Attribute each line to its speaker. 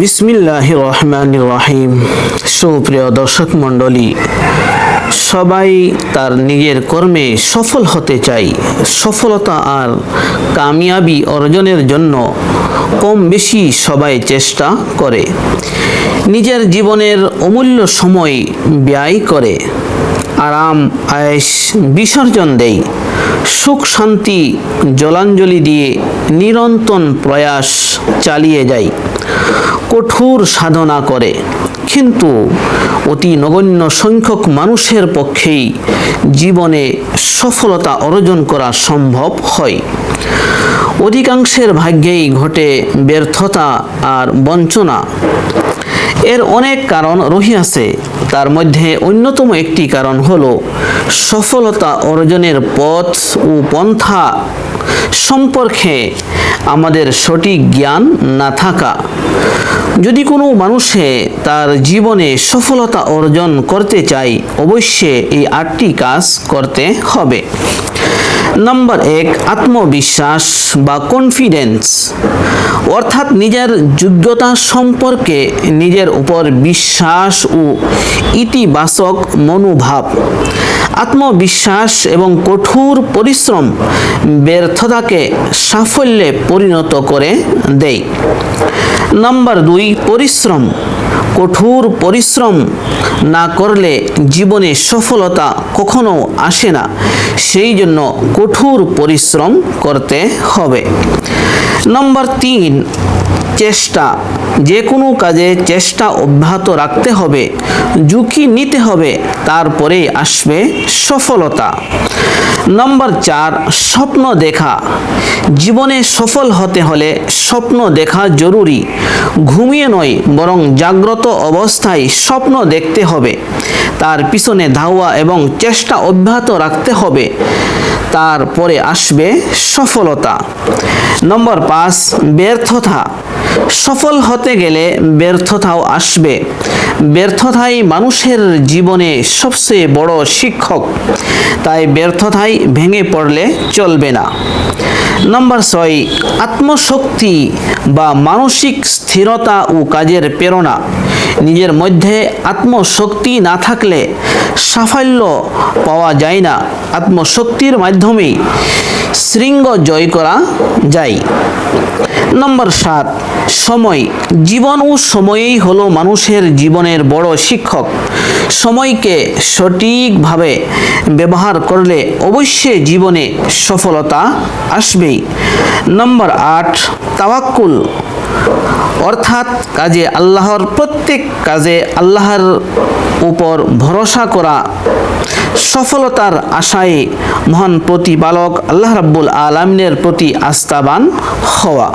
Speaker 1: বিসমিল্লাহ রহমান রহিম সুপ্রিয় দর্শক মণ্ডলী, সবাই তার নিজের কর্মে সফল হতে চাই। সফলতা আর কামিয়াবি অর্জনের জন্য কম বেশি সবাই চেষ্টা করে। নিজের জীবনের অমূল্য সময় ব্যয় করে, আরাম আয়েস বিসর্জন দেয় সুখ, শান্তি, জলাঞ্জলি দিয়ে নিরন্তন প্রয়াস চালিয়ে যায় কঠোর সাধনা করে। কিন্তু অতি নগণ্য সংখ্যক মানুষের পক্ষেই জীবনে সফলতা অর্জন করা সম্ভব হয়। অধিকাংশের ভাগ্যেই ঘটে ব্যর্থতা আর বঞ্চনা। এর অনেক কারণ রহিয়াছে। তার মধ্যে অন্যতম একটি কারণ হল সফলতা অর্জনের পথ ও পন্থা সম্পর্কে আমাদের সঠিক জ্ঞান না থাকা। যদি কোনো মানুষে তার জীবনে সফলতা অর্জন করতে চায় অবশ্যই এই আটটি কাজ করতে হবে। নাম্বার এক, আত্মবিশ্বাস বা কনফিডেন্স অর্থাৎ নিজের যোগ্যতা সম্পর্কে নিজের উপর বিশ্বাস ও ইতিবাচক মনোভাব। আত্মবিশ্বাস এবং কঠোর পরিশ্রম ব্যর্থতাকে সাফল্যে পরিণত করে দেয়। নাম্বার দুই, পরিশ্রম। কঠোর পরিশ্রম না করলে জীবনে সফলতা কখনো আসে না। সেই জন্য কঠোর পরিশ্রম করতে হবে। নম্বর তিন চেষ্টা। যে কোনো কাজে চেষ্টা অব্যাহত রাখতে হবে, ঝুঁকি নিতে হবে তারপরে আসবে সফলতা। নম্বর চার, স্বপ্ন দেখা। জীবনে সফল হতে হলে স্বপ্ন দেখা জরুরি। ঘুমিয়ে নয়, বরং জাগ্রত অবস্থায় স্বপ্ন দেখতে হবে। তার পিছনে ধাওয়া এবং চেষ্টা অব্যাহত রাখতে হবে। তারপরে আসবে সফলতা। নম্বর পাঁচ, ব্যর্থতা। সফল হতে গেলে ব্যর্থতাও আসবে। ব্যর্থতাই মানুষের জীবনে সবচেয়ে বড় শিক্ষক। তাই ব্যর্থতাই ভেঙে পড়লে চলবে না। নম্বর ছয়, আত্মশক্তি বা মানসিক স্থিরতা ও কাজের প্রেরণা। নিজের মধ্যে আত্মশক্তি না থাকলে সাফল্য পাওয়া যায় না। আত্মশক্তির মাধ্যমেই শৃঙ্গ জয় করা যায়। নম্বর সাত সময়। জীবন ও সময়েই হলো মানুষের জীবনের বড় শিক্ষক। সময়কে সঠিকভাবে ব্যবহার করলে অবশ্যই জীবনে সফলতা আসবেই। নম্বর আট, তাওয়াক্কুল। অর্থাৎ কাজে আল্লাহর, প্রত্যেক কাজে আল্লাহর উপর ভরসা করা। সফলতার আশায় মহান প্রতিপালক আল্লাহ রাব্বুল আলমিনের প্রতি আস্থাবান হওয়া।